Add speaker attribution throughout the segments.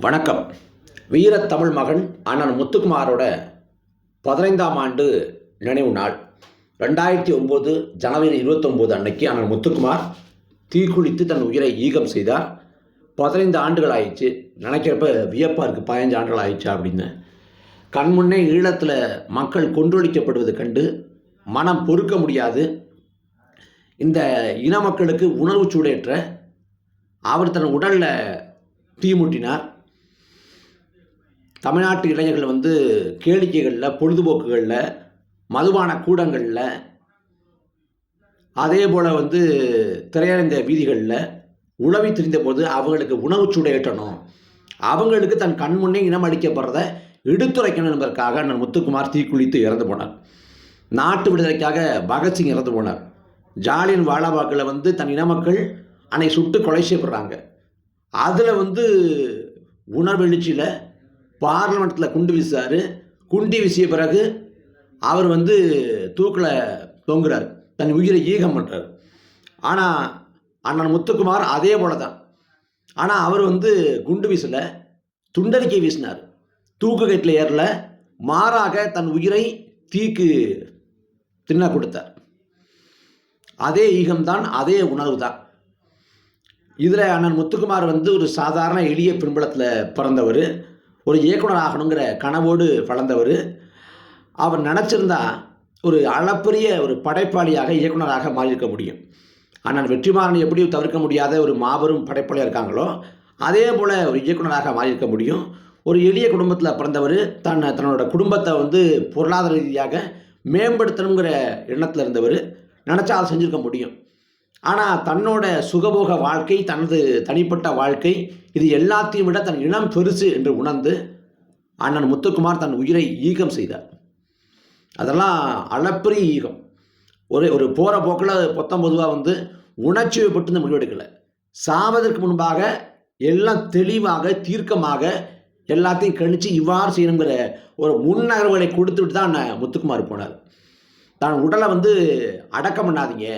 Speaker 1: வணக்கம். வீரத்தமிழ் மகன் அண்ணன் முத்துக்குமாரோட பதினைந்தாம் ஆண்டு நினைவு நாள். ரெண்டாயிரத்தி ஒம்பது ஜனவரி இருபத்தொம்போது அன்னைக்கு அண்ணன் முத்துக்குமார் தீக்குளித்து தன் உயிரை ஈகம் செய்தார். பதினைந்து ஆண்டுகள் ஆயிடுச்சு. நினைக்கிறப்ப வியப்பாக இருக்குது பதினஞ்சு ஆண்டுகள் ஆயிடுச்சா அப்படின்னு. கண்முன்னே ஈழத்தில் மக்கள் கொன்றொழிக்கப்படுவது கண்டு மனம் பொறுக்க முடியாது. இந்த இன மக்களுக்கு உணர்வு சூடேற்ற அவர் தன் உடலில் தீமூட்டினார் தமிழ்நாட்டு இளைஞர்கள் வந்து கேளிக்கைகளில் பொழுதுபோக்குகளில் மதுபான கூடங்களில் அதே போல் வந்து திரையரங்க வீதிகளில் உழவி திரிந்தபோது அவங்களுக்கு உணவு சூடேற்றணும் அவங்களுக்கு தன் கண் முன்னே இனம் அளிக்கப்படுறத எடுத்துரைக்கணும் என்பதற்காக நான் முத்துக்குமார் தீக்குளித்து இறந்து போனார். நாட்டு விடுதலைக்காக பகத்சிங் இறந்து போனார். ஜாலியன் வாலாபாக்கில் வந்து தன் இன மக்கள் அன்னை சுட்டு கொலை செய்யப்படுறாங்க. அதில் வந்து உணர்வெழுச்சியில் பார்லிமெண்ட்டில் குண்டு வீசார். குண்டி வீசிய பிறகு அவர் வந்து தூக்கில் தொங்குறார். தன் உயிரை ஈகம் பண்ணுறார் ஆனால் அண்ணன் முத்துக்குமார் அதே போல தான் ஆனால் அவர் வந்து குண்டு வீசலை துண்டறிக்கை வீசினார். தூக்கு கட்டில் ஏறல மாறாக தன் உயிரை தீக்கு தின்ன கொடுத்தார். அதே ஈகம்தான் அதே உணர்வு தான் இதில் அண்ணன் முத்துக்குமார் வந்து ஒரு சாதாரண எளிய பின்புலத்தில் பிறந்தவர். ஒரு இயக்குனர் ஆகணுங்கிற கனவோடு வளர்ந்தவர். அவர் நினச்சிருந்தா ஒரு அளப்பரிய ஒரு படைப்பாளியாக இயக்குனராக மாறியிருக்க முடியும். ஆனால் வெற்றிமாறன் எப்படி தவிர்க்க முடியாத ஒரு மாபெரும் படைப்பாளியாக இருக்காங்களோ அதே போல் ஒரு இயக்குனராக மாறியிருக்க முடியும். ஒரு எளிய குடும்பத்தில் பிறந்தவர் தன் தன்னோட குடும்பத்தை வந்து பொருளாதார ரீதியாக மேம்படுத்தணுங்கிற எண்ணத்தில் இருந்தவர். நினச்சா அதை செஞ்சுருக்க முடியும். ஆனால் தன்னோட சுகபோக வாழ்க்கை தனது தனிப்பட்ட வாழ்க்கை இது எல்லாத்தையும் விட தன் இனம் பெருசு என்று உணர்ந்து அண்ணன் முத்துக்குமார் தன் உயிரை ஈகம் செய்தார். அதெல்லாம் அளப்பரிய ஈகம். ஒரு ஒரு போகிற போக்கில் பொத்தம் பொதுவாக வந்து உணர்ச்சி பட்டு இந்த முடிவெடுக்கலை சாவதற்கு முன்பாக எல்லாம் தெளிவாக தீர்க்கமாக எல்லாத்தையும் கணிச்சு இவ்வாறு செய்யணுங்கிற ஒரு முன்னகர்வுகளை கொடுத்துட்டு தான் முத்துக்குமார் போனார். தான் உடலை வந்து அடக்கம் பண்ணாதீங்க.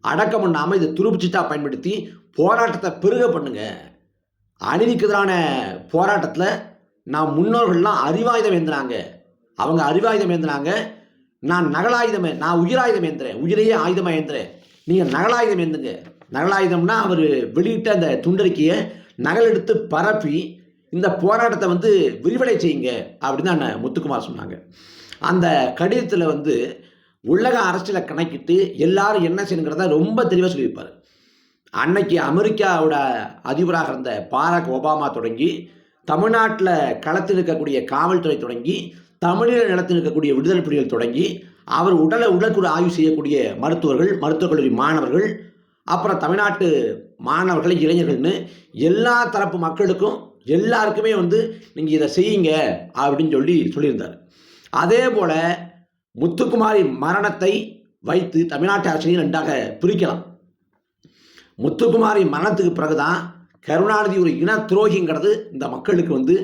Speaker 1: அடக்கம் பண்ணாமல் இதை துருப்பிச்சிட்டா பயன்படுத்தி போராட்டத்தை பெருக பண்ணுங்க. அநீதிக்கு எதிரான போராட்டத்தில் நான் முன்னோர்கள்லாம் அறிவாயுதம் ஏந்தினாங்க. அவங்க அறிவாயுதம் ஏந்தினாங்க. நான் நகலாயுதமே நான் உயிராயுதம் ஏந்துறேன். உயிரையே ஆயுதமாக ஏந்துறேன். நீங்கள் நகலாயுதம் ஏந்துங்க. நகலாயுதம்னா அவர் வெளியிட்ட அந்த துண்டறிக்கையை நகல் எடுத்து பரப்பி இந்த போராட்டத்தை வந்து விரிவடை செய்யுங்க அப்படின்னு அண்ணன் முத்துக்குமார் சொன்னாங்க. அந்த கடிதத்தில் வந்து உலக அரசியலை கணக்கிட்டு எல்லாரும் என்ன செய்யணுங்கிறத ரொம்ப தெளிவாக சொல்லியிருப்பார். அன்னைக்கு அமெரிக்காவோட அதிபராக இருந்த பாராக் ஒபாமா தொடங்கி தமிழ்நாட்டில் களத்தில் இருக்கக்கூடிய காவல்துறை தொடங்கி தமிழீழ நிலத்தில் இருக்கக்கூடிய விடுதலை புலிகள் தொடங்கி அவர் உடலை உடற்குறு ஆய்வு செய்யக்கூடிய மருத்துவர்கள் மருத்துவக் கல்லூரி மாணவர்கள் அப்புறம் தமிழ்நாட்டு மாணவர்கள் இளைஞர்கள்னு எல்லா தரப்பு மக்களுக்கும் எல்லாருக்குமே வந்து நீங்கள் இதை செய்யுங்க அப்படின்னு சொல்லி சொல்லியிருந்தார். அதே போல் முத்துக்குமாரி மரணத்தை வைத்து தமிழ்நாட்டு அரசியலையும் ரெண்டாக பிரிக்கலாம். முத்துக்குமாரி மரணத்துக்கு பிறகுதான் கருணாநிதி ஒரு இன துரோகிங்கிறது இந்த மக்களுக்கு வந்து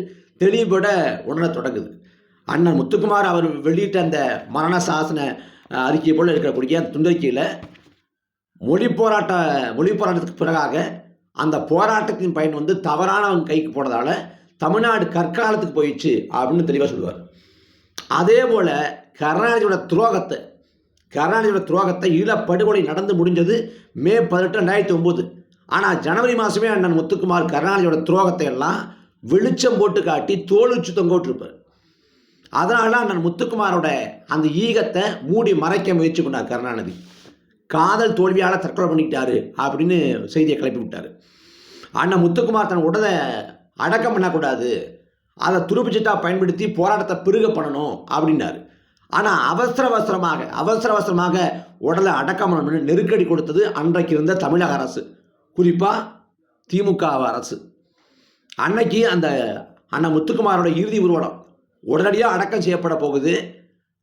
Speaker 1: தெளிவுபட உணர தொடங்குது. அண்ணன் முத்துக்குமார் அவர் வெளியிட்ட அந்த மரண சாசன அறிக்கை போல் இருக்கக்கூடிய அந்த துண்டறிக்கையில் மொழி போராட்ட மொழி போராட்டத்துக்கு பிறகாக அந்த போராட்டத்தின் பயன் வந்து தவறானவங்க கைக்கு போனதால தமிழ்நாடு கற்காலத்துக்கு போயிடுச்சு அப்படின்னு தெளிவாக சொல்லுவார். அதே போல் கருணாநிதியோட துரோகத்தை கருணாநிதியோட துரோகத்தை ஈழப்படுகொலை நடந்து முடிஞ்சது மே பதினெட்டு ரெண்டாயிரத்தி ஒம்பது ஆனால் ஜனவரி மாதமே அண்ணன் முத்துக்குமார் கருணாநிதியோட துரோகத்தை எல்லாம் வெளிச்சம் போட்டு காட்டி தோலுச்சு உச்சி தொங்கோட்டிருப்பார் அதனால அண்ணன் முத்துக்குமாரோட அந்த ஈகத்தை மூடி மறைக்க முயற்சி பண்ணார் கருணாநிதி. காதல் தோல்வியால் தற்கொலை பண்ணிக்கிட்டாரு அப்படின்னு செய்தியை கிளப்பி விட்டார். அண்ணன் முத்துக்குமார் தன் உடலை அடக்கம் பண்ணக்கூடாது. அதை துருப்பிச்சிட்டா பயன்படுத்தி போராட்டத்தை பெருக பண்ணணும் அப்படின்னாரு. ஆனால் அவசர அவசரமாக அவசர அவசரமாக உடலை அடக்கம் நெருக்கடி கொடுத்தது அன்றைக்கு இருந்த தமிழக அரசு. குறிப்பாக திமுக அரசு. அன்னைக்கு அந்த அண்ணன் முத்துக்குமாரோட இறுதி ஊர்வலம் உடனடியாக அடக்கம் செய்யப்பட போகுது.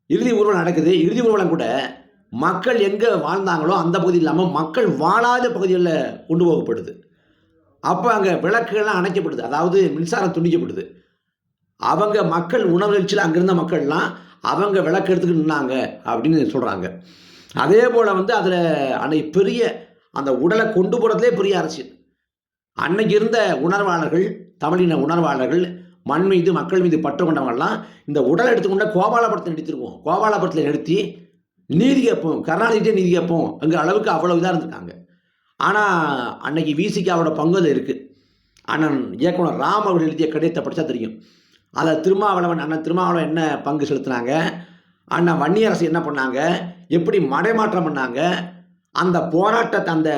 Speaker 1: இறுதி ஊர்வலம் நடக்குது. இறுதி ஊர்வலம் கூட மக்கள் எங்கே வாழ்ந்தாங்களோ அந்த பகுதி இல்லாமல் மக்கள் வாழாத பகுதிகளில் கொண்டு போகப்படுது. அப்போ அங்கே விளக்குகள்லாம் அணைக்கப்படுது. அதாவது மின்சாரம் துண்டிக்கப்படுது. அவங்க மக்கள் உணர்வெழுச்சியில் அங்கிருந்த மக்கள்லாம் அவங்க விளக்கு எடுத்துக்கிட்டு நின்னாங்க அப்படின்னு சொல்கிறாங்க அதே போல் வந்து அதில் அன்னைக்கு பெரிய அந்த உடலை கொண்டு போகிறதுலே பெரிய அரசியல். அன்னைக்கு இருந்த உணர்வாளர்கள் தமிழின உணர்வாளர்கள் மண் மீது மக்கள் மீது பற்று கொண்டவங்கள்லாம் இந்த உடலை எடுத்துக்கொண்ட கோபாலபுரத்தை நடித்திருக்கோம். கோபாலபுரத்தில் நிறுத்தி நீதி கேட்போம் கருணாநிதியே நீதி கேட்போம் அங்கே அளவுக்கு அவ்வளோ இதாக இருந்திருக்காங்க. ஆனால் அன்னைக்கு விசிகாவோட பங்கு அதில் இருக்குது அண்ணன் இயக்குனர் ராம் அவர் எழுதிய கடிதத்தை படித்தா தெரியும். அதை திருமாவளவன் அண்ணன் திருமாவளவன் என்ன பங்கு செலுத்தினாங்க? அண்ணன் வன்னியரசு என்ன பண்ணாங்க? எப்படி மடைமாற்றம் பண்ணாங்க? அந்த போராட்டத்தை அந்த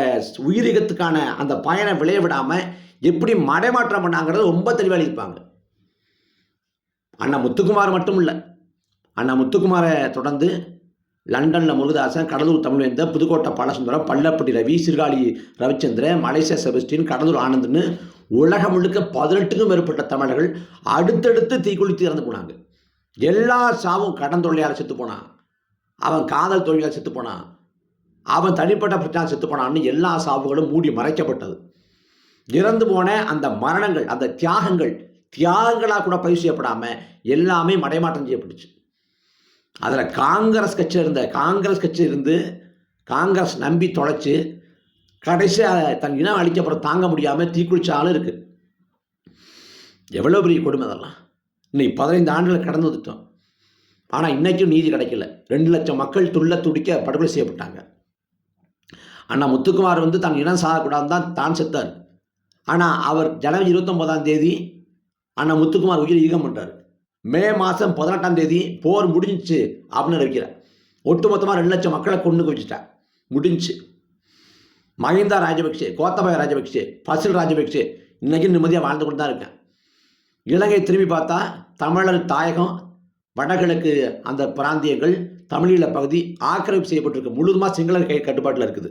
Speaker 1: உயிரிகத்துக்கான அந்த பயனை விளைய விடாமல் எப்படி மடைமாற்றம் பண்ணாங்கிறது ரொம்ப தெளிவாக இருப்பாங்க அண்ணா முத்துக்குமார் மட்டும் இல்லை. அண்ணா முத்துக்குமாரை தொடர்ந்து லண்டனில் முருகதாசன் கடலூர் தமிழ்வேந்தர் புதுக்கோட்டை பாலசுந்தரம் பள்ளப்பட்டி ரவி சீர்காழி ரவிச்சந்திரன் மலேசியா செபஸ்டின் கடலூர் ஆனந்த்னு உலகம் முழுக்க பதினெட்டுக்கும் மேற்பட்ட தமிழர்கள் அடுத்தடுத்து தீக்குளித்து இறந்து போனாங்க. எல்லா சாவும் கடன் தொழிலாளர் செத்து போனான். அவன் காதல் தொழிலாளர் செத்து போனான். அவன் தனிப்பட்ட பிரச்சனை செத்து போனான்னு எல்லா சாவுகளும் மூடி மறைக்கப்பட்டது. இறந்து போன அந்த மரணங்கள் அந்த தியாகங்கள் தியாகங்களாக கூட பதிவு செய்யப்படாமல் எல்லாமே மடைமாற்றம் செய்யப்பட்டுச்சு. அதில் காங்கிரஸ் கட்சி இருந்த காங்கிரஸ் கட்சி இருந்து காங்கிரஸ் நம்பி தொலைச்சி கடைசியாக தன் இனம் அழிக்கப்புறம் தாங்க முடியாமல் தீக்குளிச்சாலும் இருக்குது எவ்வளோ பெரிய கொடுமை அதெல்லாம். இன்னைக்கு பதினைந்து ஆண்டுகள் கடந்து வந்துட்டோம். ஆனால் இன்றைக்கும் நீதி கிடைக்கல. ரெண்டு லட்சம் மக்கள் துள்ள துடிக்க படுகொலை செய்யப்பட்டாங்க. அண்ணா முத்துக்குமார் வந்து தன் இனம் சாகக்கூடாது தான் தான் செத்தார். ஆனால் அவர் ஜனவரி இருபத்தொம்போதாம் தேதி அண்ணா முத்துக்குமார் உயிர் ஈகம் பண்ணுறாரு மே மாதம் பதினெட்டாம் தேதி போர் முடிஞ்சிச்சு அப்படின்னு அறிவிக்கிறார் ஒட்டுமொத்தமாக ரெண்டு லட்சம் மக்களை கொண்டு வச்சுட்டார் முடிஞ்சு மஹிந்தா ராஜபக்சே கோத்தபாய ராஜபக்சே பசில் ராஜபக்சே இன்றைக்கும் நிம்மதியாக வாழ்ந்து கொண்டு தான் இருக்கேன். இலங்கை திரும்பி பார்த்தா தமிழர் தாயகம் வடகிழக்கு அந்த பிராந்தியங்கள் தமிழீழ பகுதி ஆக்கிரமிப்பு செய்யப்பட்டிருக்கு. முழுதுமாக சிங்கள கை கட்டுப்பாட்டில் இருக்குது.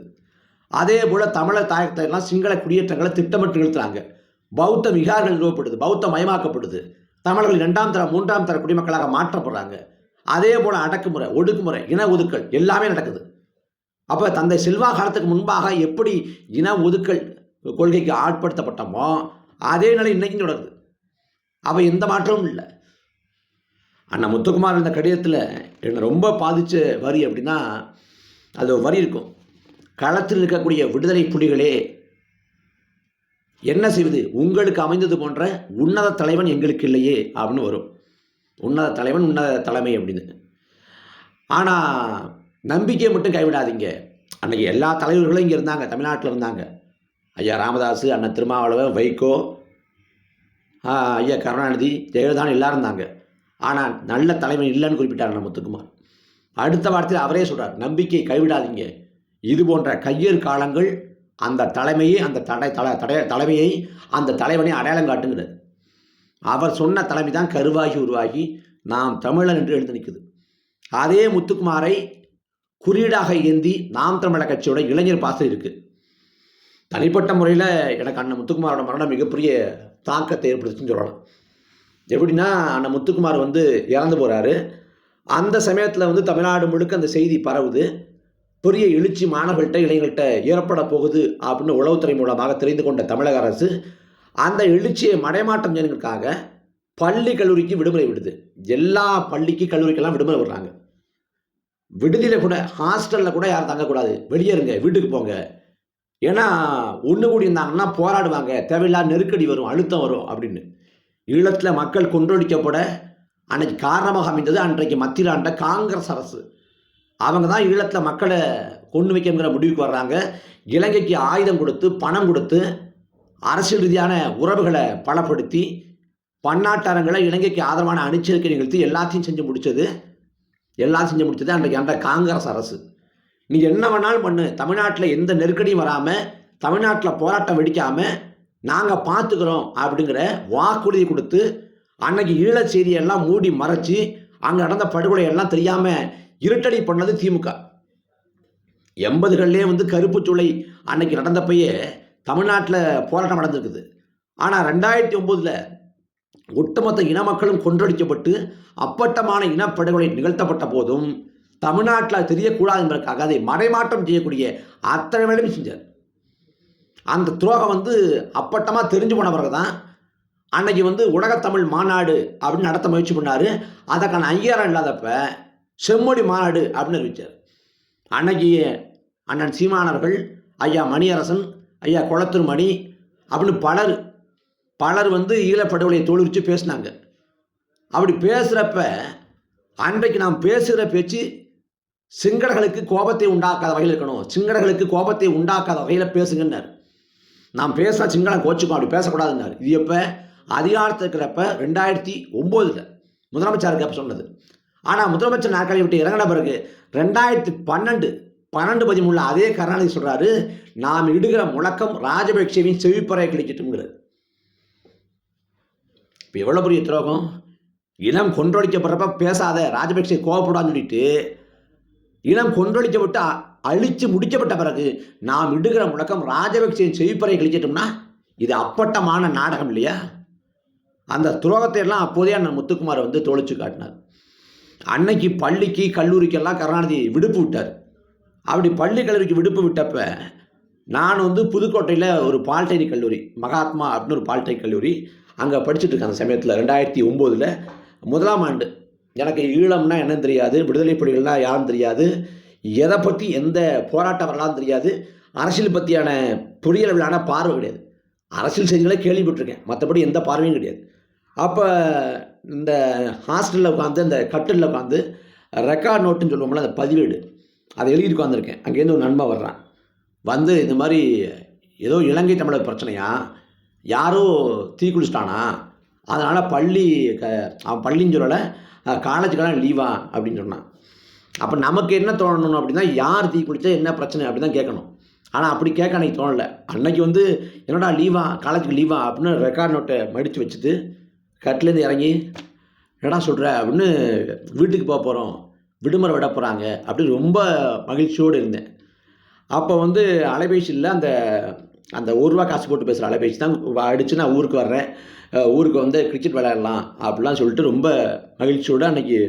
Speaker 1: அதே போல் தமிழர் தாயகத்தை எல்லாம் சிங்கள குடியேற்றங்களை திட்டமிட்டு நிறுத்துறாங்க. பௌத்த விகார்கள் நிறுவப்படுது. பௌத்த மயமாக்கப்படுது. தமிழர்கள் இரண்டாம் தர மூன்றாம் தர குடிமக்களாக மாற்றப்படுறாங்க. அதே போல் அடக்குமுறை ஒடுக்குமுறை இன ஒதுக்கல் எல்லாமே நடக்குது. அப்போ தந்தை செல்வா காலத்துக்கு முன்பாக எப்படி இன ஒதுக்கல் கொள்கைக்கு ஆட்படுத்தப்பட்டோமோ அதே நிலை இன்னைக்கும் தொடருது. அவ எந்த மாற்றமும் இல்லை. அண்ணா முத்துக்குமார் இந்த கடிதத்தில் என்னை ரொம்ப பாதித்த வரி அப்படின்னா அது ஒரு வரி இருக்கும். களத்தில் இருக்கக்கூடிய விடுதலை புலிகளே என்ன செய்வது? உங்களுக்கு அமைந்தது போன்ற உன்னத தலைவன் எங்களுக்கு இல்லையே அப்படின்னு வரும். உன்னத தலைவன் உன்னத தலைமை அப்படின்னு. ஆனால் நம்பிக்கையை மட்டும் கைவிடாதீங்க. அன்றைக்கி எல்லா தலைவர்களும் இங்கே இருந்தாங்க தமிழ்நாட்டில் இருந்தாங்க. ஐயா ராமதாஸ் அண்ணன் திருமாவளவன் வைகோ ஐயா கருணாநிதி ஜெயலலிதான் எல்லாரும் இருந்தாங்க. ஆனால் நல்ல தலைவன் இல்லைன்னு குறிப்பிட்டார் நம்ம முத்துக்குமார். அடுத்த வார்த்தையில் அவரே சொல்கிறார் நம்பிக்கை கைவிடாதீங்க. இது போன்ற கையேறு காலங்கள் அந்த தலைமையை அந்த தடை தலை தடை தலைமையை அந்த தலைவனை அடையாளம் காட்டுங்கிறது அவர் சொன்ன தலைமை தான் கருவாகி உருவாகி நாம் தமிழன் என்று எழுந்து நிற்குது. அதே முத்துக்குமாரை குறியீடாக ஏந்தி நாம் தமிழர் கட்சியோட இளைஞர் பாசம் இருக்குது தனிப்பட்ட முறையில் எனக்கு அண்ணன் முத்துக்குமாரோட மரணம் மிகப்பெரிய தாக்கத்தை ஏற்படுத்துன்னு சொல்லலாம். எப்படின்னா அண்ணன் முத்துக்குமார் வந்து இறந்து போகிறாரு அந்த சமயத்தில் வந்து தமிழ்நாடு முழுக்க அந்த செய்தி பரவுது. பெரிய எழுச்சி மாணவர்கள்ட்ட இளைஞர்கள்ட்ட ஏற்பட போகுது அப்படின்னு உளவுத்துறை மூலமாக தெரிந்து கொண்ட தமிழக அரசு அந்த எழுச்சியை மடைமாற்றம் செய்யறதுக்காக பள்ளி கல்லூரிக்கு விடுமுறை விடுது. எல்லா பள்ளிக்கு கல்லூரிக்கெல்லாம் விடுமுறை விடுறாங்க. விடுதியில் கூட ஹாஸ்டலில் கூட யாரும் தங்கக்கூடாது. வெளியே இருங்க வீட்டுக்கு போங்க. ஏன்னா ஒன்று கூடி இருந்தாங்கன்னா போராடுவாங்க. தேவையில்லாத நெருக்கடி வரும் அழுத்தம் வரும் அப்படின்னு. ஈழத்தில் மக்கள் கொன்றொழிக்கப்பட அன்னைக்கு காரணமாக அமைந்தது அன்றைக்கு மத்தியில் ஆண்ட காங்கிரஸ் அரசு. அவங்க தான் ஈழத்தில் மக்களை கொண்டு வைக்கங்கிற முடிவுக்கு வர்றாங்க. இலங்கைக்கு ஆயுதம் கொடுத்து பணம் கொடுத்து அரசியல் ரீதியான உறவுகளை பலப்படுத்தி பன்னாட்டாரங்களை இலங்கைக்கு ஆதரவான அணிச்சரிக்கை நிகழ்த்தி எல்லாத்தையும் செஞ்சு முடிச்சது. எல்லாம் செஞ்சு முடிச்சது அன்றைக்கு அந்த காங்கிரஸ் அரசு. நீ என்ன வேணாலும் பண்ணு. தமிழ்நாட்டில் எந்த நெருக்கடியும் வராமல் தமிழ்நாட்டில் போராட்டம் வெடிக்காமல் நாங்கள் பார்த்துக்கிறோம் அப்படிங்கிற வாக்குறுதி கொடுத்து அன்னைக்கு ஈழச் செய்தியெல்லாம் மூடி மறைச்சி அங்கே நடந்த படுகொலை எல்லாம் தெரியாமல் இருட்டடி பண்ணது திமுக. எண்பதுகள்லேயே வந்து கருப்பு சூளை அன்னைக்கு நடந்தப்பயே தமிழ்நாட்டில் போராட்டம் நடந்திருக்குது. ஆனால் ரெண்டாயிரத்தி ஒம்போதில் ஒட்டுமொத்த இன மக்களும் கொன்றடிக்கப்பட்டு அப்பட்டமான இனப்படுகொலை நிகழ்த்தப்பட்ட போதும் தமிழ்நாட்டில் தெரியக்கூடாது என்பதற்காக அதை மறைமாற்றம் செய்யக்கூடிய அத்தனை வேலையும் செஞ்சார். அந்த துரோகம் வந்து அப்பட்டமாக தெரிஞ்சு போன பிறகு தான் அன்னைக்கு வந்து உலகத்தமிழ் மாநாடு அப்படின்னு நடத்த முயற்சி பண்ணார். அதற்கான அங்கீகாரம் இல்லாதப்ப செம்மொழி மாநாடு அப்படின்னு அறிவித்தார் அன்னைக்கு அண்ணன் சீமானவர்கள் ஐயா மணியரசன் ஐயா குளத்தூர் மணி அப்படின்னு பலர் பலர் வந்து ஈழப்படுகொலை தோலுரித்து பேசினாங்க. அப்படி பேசுகிறப்ப அன்றைக்கு நாம் பேசுகிற பேச்சு சிங்களர்களுக்கு கோபத்தை உண்டாக்காத வகையில் இருக்கணும். சிங்களர்களுக்கு கோபத்தை உண்டாக்காத வகையில் பேசுங்கன்னார். நாம் பேசினா சிங்களம் கோச்சுக்கும் அப்படி பேசக்கூடாதுன்னார். இது எப்போ? அதிகாரத்தில் இருக்கிறப்ப ரெண்டாயிரத்தி ஒம்போதில். முதலமைச்சர் அப்போ சொன்னது? ஆனால் முதலமைச்சர் நாற்காலி விட்டு இறங்கின பிறகு ரெண்டாயிரத்தி பன்னெண்டு பன்னெண்டு பதிமூணுல அதே கருணாநிதி சொல்கிறாரு நாம் இடுகிற முழக்கம் ராஜபக்சேவின் செவிப்பறை கிடைக்கட்டும்ங்கிறது இப்போ எவ்வளோ பெரிய துரோகம்? இனம் கொன்றொழிக்கப்படுறப்ப பேசாத ராஜபக்சே கோவப்படான்னு சொல்லிட்டு இனம் கொன்றொழிக்கப்பட்டு அழித்து முடிக்கப்பட்ட பிறகு நாம் இடுகிற முழக்கம் ராஜபக்சேவின் செவிப்பறை கழிச்சிட்டோம்னா இது அப்பட்டமான நாடகம் இல்லையா? அந்த துரோகத்தை எல்லாம் அப்போதே அண்ணன் முத்துக்குமார் வந்து தோழிச்சு காட்டினார். அன்னைக்கு பள்ளிக்கு கல்லூரிக்கெல்லாம் கருணாநிதி விடுப்பு விட்டார். அப்படி பள்ளி கல்லூரிக்கு விடுப்பு விட்டப்ப நான் வந்து புதுக்கோட்டையில் ஒரு பாலிடெக்னிக் கல்லூரி மகாத்மா அப்படின்னு ஒரு பாலிடெக்னிக் கல்லூரி அங்கே படிச்சுட்டு இருக்கேன் அந்த சமயத்தில் ரெண்டாயிரத்தி ஒம்போதில். முதலாம் ஆண்டு. எனக்கு ஈழம்னா என்னன்னு தெரியாது விடுதலை புலிகள்னால் யாரும் தெரியாது எதை பற்றி எந்த போராட்டம் வரலாம் தெரியாது அரசியல் பற்றியான புரியளவிலான பார்வை கிடையாது. அரசியல் செய்திகளை கேள்விப்பட்டிருக்கேன். மற்றபடி எந்த பார்வையும் கிடையாது. அப்போ இந்த ஹாஸ்டலில் உட்காந்து அந்த கட்டிலில் உட்காந்து ரெக்கார்ட் நோட்டுன்னு சொல்லுவோம்ல அந்த பதிவேடு. அதை எழுதிட்டு உட்காந்துருக்கேன் அங்கேருந்து ஒரு நண்பன் வர்றான். வந்து இந்த மாதிரி ஏதோ இலங்கை தமிழர் பிரச்சனையா? யாரோ தீ குளிச்சிட்டானா? அதனால் பள்ளி க அவன் பள்ளின்னு சொல்லலை காலேஜுக்கெல்லாம் லீவா அப்படின்னு சொன்னான். அப்போ நமக்கு என்ன தோணணும் அப்படின்னா யார் தீ குளித்தா என்ன பிரச்சனை அப்படி தான் கேட்கணும். ஆனால் அப்படி கேட்க அன்னைக்கு தோணலை. அன்னைக்கு வந்து என்னடா லீவா காலேஜுக்கு லீவா அப்படின்னு ரெக்கார்ட் நோட்டை மடித்து வச்சுட்டு கட்டிலேருந்து இறங்கி என்னடா சொல்கிற அப்படின்னு வீட்டுக்கு போக போகிறோம் விடுமுறை விட போகிறாங்க அப்படின்னு ரொம்ப மகிழ்ச்சியோடு இருந்தேன். அப்போ வந்து அலைபேசியில் அந்த அந்த ஒரு ரூபா காசு போட்டு பேசுகிற அலைபேசி தான் அடித்து நான் ஊருக்கு வர்றேன். ஊருக்கு வந்து கிரிக்கெட் விளையாடலாம் அப்படிலாம் சொல்லிட்டு ரொம்ப மகிழ்ச்சியோடு அன்றைக்கி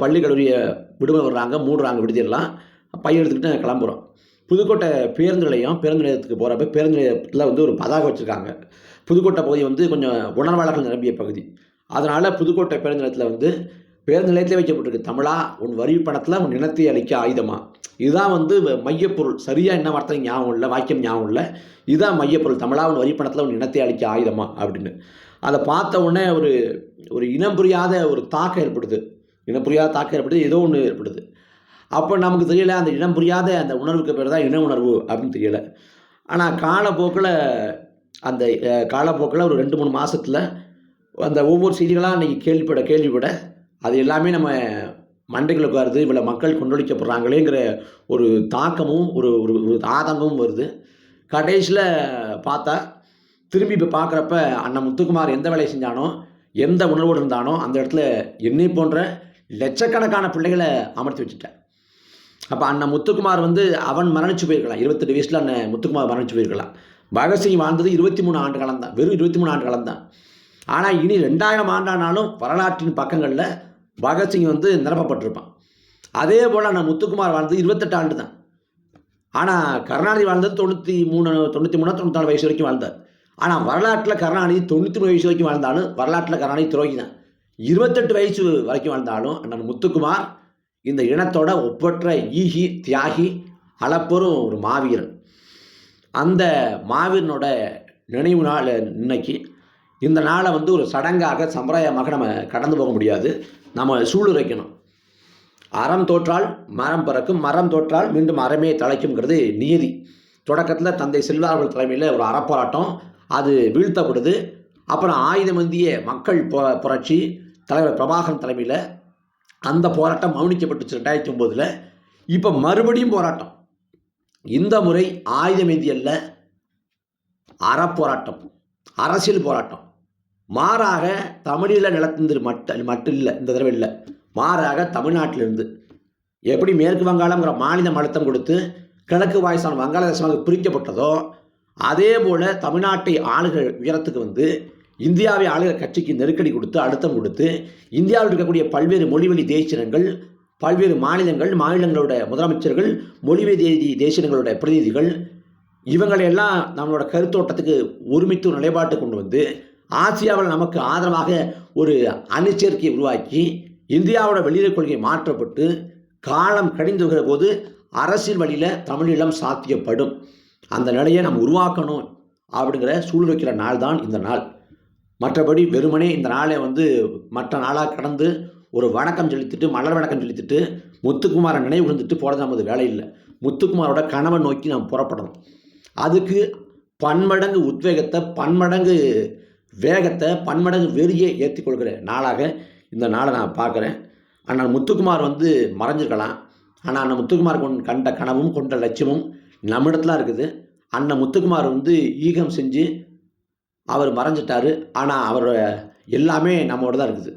Speaker 1: பள்ளி கல்லூரியை விடுமுறை வர்றாங்க மூடுறாங்க விடுதிடலாம் பையன் எடுத்துக்கிட்டு கிளம்புறோம். புதுக்கோட்டை பேருந்து நிலையம் பேருந்து நிலையத்துக்கு போகிறப்ப பேருந்து நிலையத்தில் வந்து ஒரு பதாகை வச்சுருக்காங்க. புதுக்கோட்டை பகுதி வந்து கொஞ்சம் உணர்வாளர்கள் நிரம்பிய பகுதி. அதனால் புதுக்கோட்டை பேருந்து நிலையத்தில் வந்து பேருந்து நிலையத்திலே வைக்கப்பட்டிருக்கு. தமிழா உன் வரி பணத்தில் உன் இனத்தை அளிக்க ஆயுதமா? இதுதான் வந்து மையப்பொருள். சரியாக என்ன வார்த்தை ஞாபகம் இல்லை வாக்கியம் ஞாபகம் இல்லை. இதுதான் மையப்பொருள். தமிழா உன் வரி பணத்தில் உன் இனத்தை அளிக்க ஆயுதமா? அப்படின்னு. அதை பார்த்த உடனே ஒரு ஒரு இனம் புரியாத ஒரு தாக்கம் ஏற்படுது. இனம் புரியாத தாக்கம் ஏற்படுது ஏதோ ஒன்று ஏற்படுது. அப்போ நமக்கு தெரியல அந்த இனம் புரியாத அந்த உணர்வுக்கு பேர் தான் இன உணர்வு அப்படின்னு தெரியலை. ஆனால் காலப்போக்கில் அந்த காலப்போக்கில் ஒரு ரெண்டு மூணு மாதத்தில் அந்த ஒவ்வொரு செய்திகளாக அன்றைக்கி கேள்விப்பட கேள்விப்பட அது எல்லாமே நம்ம மண்டைக்குள்ள உட்காருது இவ்வளோ மக்கள் கொண்டொழிக்கப்படுறாங்களேங்கிற ஒரு தாக்கமும் ஒரு ஒரு ஒரு ஆதங்கமும் வருது. கடைசியில் பார்த்தா திரும்பி இப்போ பார்க்குறப்ப அண்ணன் முத்துக்குமார் எந்த வேலையை செஞ்சானோ எந்த உணர்வோடு இருந்தானோ அந்த இடத்துல என்னை போன்ற லட்சக்கணக்கான பிள்ளைகளை அமர்த்தி வச்சுட்டேன் அப்போ அண்ணன் முத்துக்குமார் வந்து அவன் மரணிச்சு போயிருக்கலாம். இருபத்தெட்டு வயசில் அண்ணன் முத்துக்குமார் மரணிச்சு போயிருக்கலாம். பகத்சிங் வாழ்ந்தது இருபத்தி மூணு ஆண்டு காலம் தான் வெறும் இருபத்தி மூணு ஆண்டு காலம் தான் ஆனால் இனி ரெண்டாயிரம் ஆண்டானாலும் வரலாற்றின் பக்கங்களில் பகத்சிங் வந்து நிரப்பப்பட்டிருப்பான். அதே போல் நான் முத்துக்குமார் வாழ்ந்தது இருபத்தெட்டு ஆண்டு தான் ஆனால் கருணாநிதி வாழ்ந்தது தொண்ணூற்றி மூணு தொண்ணூற்றி மூணு தொண்ணூத்தாலு வயசு வரைக்கும் வாழ்ந்தார். ஆனால் வரலாற்றில் கருணாநிதி தொண்ணூற்றி மூணு வயசு வரைக்கும் வாழ்ந்தாலும் வரலாற்றில் கருணாநிதி துரோகி தான் இருபத்தெட்டு வயசு வரைக்கும் வாழ்ந்தாலும் அண்ணன் முத்துக்குமார் இந்த இனத்தோட ஒப்பற்ற ஈகி தியாகி அளப்பெரும் ஒரு மாவீரன். அந்த மாவீரனோட நினைவு நாள் இன்னைக்கு. இந்த நாளை வந்து ஒரு சடங்காக சம்பிரதாயமாக நம்ம கடந்து போக முடியாது. நம்ம சூளுரைக்கணும். அறம் தோற்றால் மரம் பிறக்கும். மரம் தோற்றால் மீண்டும் அறமே தழைக்கும்ங்கிறது நியதி தொடக்கத்தில் தந்தை செல்வார்கள் தலைமையில் ஒரு அறப்போராட்டம். அது வீழ்த்தப்படுது அப்புறம் ஆயுதமந்திய மக்கள் பு புரட்சி தலைவர் பிரபாகரன் தலைமையில் அந்த போராட்டம் மௌனிக்கப்பட்டுச்சு ரெண்டாயிரத்தி ஒம்போதில் இப்போ மறுபடியும் போராட்டம். இந்த முறை ஆயுதமேந்தி அல்ல அறப்போராட்டம் அரசியல் போராட்டம். மாறாக தமிழில் நிலத்திலிருந்து மட்டும் மட்டும் இல்லை இந்த தடவை இல்லை. மாறாக தமிழ்நாட்டிலிருந்து எப்படி மேற்கு வங்காளம்ங்கிற மாநிலம் அழுத்தம் கொடுத்து கிழக்கு வாய்ஸான வங்காளதேசமாக பிரிக்கப்பட்டதோ அதே போல் தமிழ்நாட்டை ஆளுகிற உயரத்துக்கு வந்து இந்தியாவை ஆளுகிற கட்சிக்கு நெருக்கடி கொடுத்து அழுத்தம் கொடுத்து இந்தியாவில் இருக்கக்கூடிய பல்வேறு மொழிவழி தேசியங்கள் பல்வேறு மாநிலங்கள் மாநிலங்களோட முதலமைச்சர்கள் மொழிவழி தேதி தேசியங்களோட பிரதிநிதிகள் இவங்களையெல்லாம் நம்மளோட கருத்தோட்டத்துக்கு ஒருமித்து நிலைப்பாட்டு கொண்டு வந்து ஆசியாவில் நமக்கு ஆதரவாக ஒரு அணிச்சேர்க்கையை உருவாக்கி இந்தியாவோட வெளியுறவு கொள்கை மாற்றப்பட்டு காலம் கடிந்து வருகிற போது அரசியல் வழியில் தமிழீழம் சாத்தியப்படும். அந்த நிலையை நம்ம உருவாக்கணும் அப்படிங்கிற சூழல் வைக்கிற நாள் தான் இந்த நாள். மற்றபடி வெறுமனே இந்த நாளை வந்து மற்ற நாளாக கடந்து ஒரு வணக்கம் செலுத்திட்டு மலர் வணக்கம் செலுத்திட்டு முத்துக்குமாரை நினைவு கொடுத்துட்டு போகிறது நமது வேலை இல்லை. முத்துக்குமாரோட கனவை நோக்கி நாம் புறப்படணும். அதுக்கு பன்மடங்கு உத்வேகத்தை பன்மடங்கு வேகத்தை பன்மடங்கு வெறியை ஏற்றிக் கொள்கிற நாளாக இந்த நாளை நான் பார்க்குறேன். ஆனால் முத்துக்குமார் வந்து மறைஞ்சிருக்கலாம். ஆனால் அந்த முத்துக்குமார் கொண் கண்ட கனவும் கொண்ட லட்சியமும் நம்மிடத்துல இருக்குது. அண்ணன் முத்துக்குமார் வந்து ஈகம் செஞ்சு அவர் மறைஞ்சிட்டாரு. ஆனால் அவர் எல்லாமே நம்மோட தான் இருக்குது.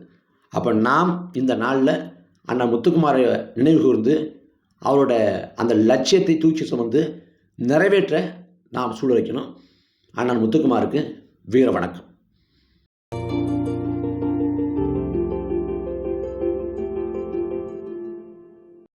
Speaker 1: அப்போ நாம் இந்த நாளில் அண்ணன் முத்துக்குமாரை நினைவு கூர்ந்து அவரோட அந்த லட்சியத்தை தூக்கி சுமந்து நிறைவேற்ற நாம் சூழலைக்கணும் அண்ணன் முத்துக்குமாருக்கு வீர வணக்கம்.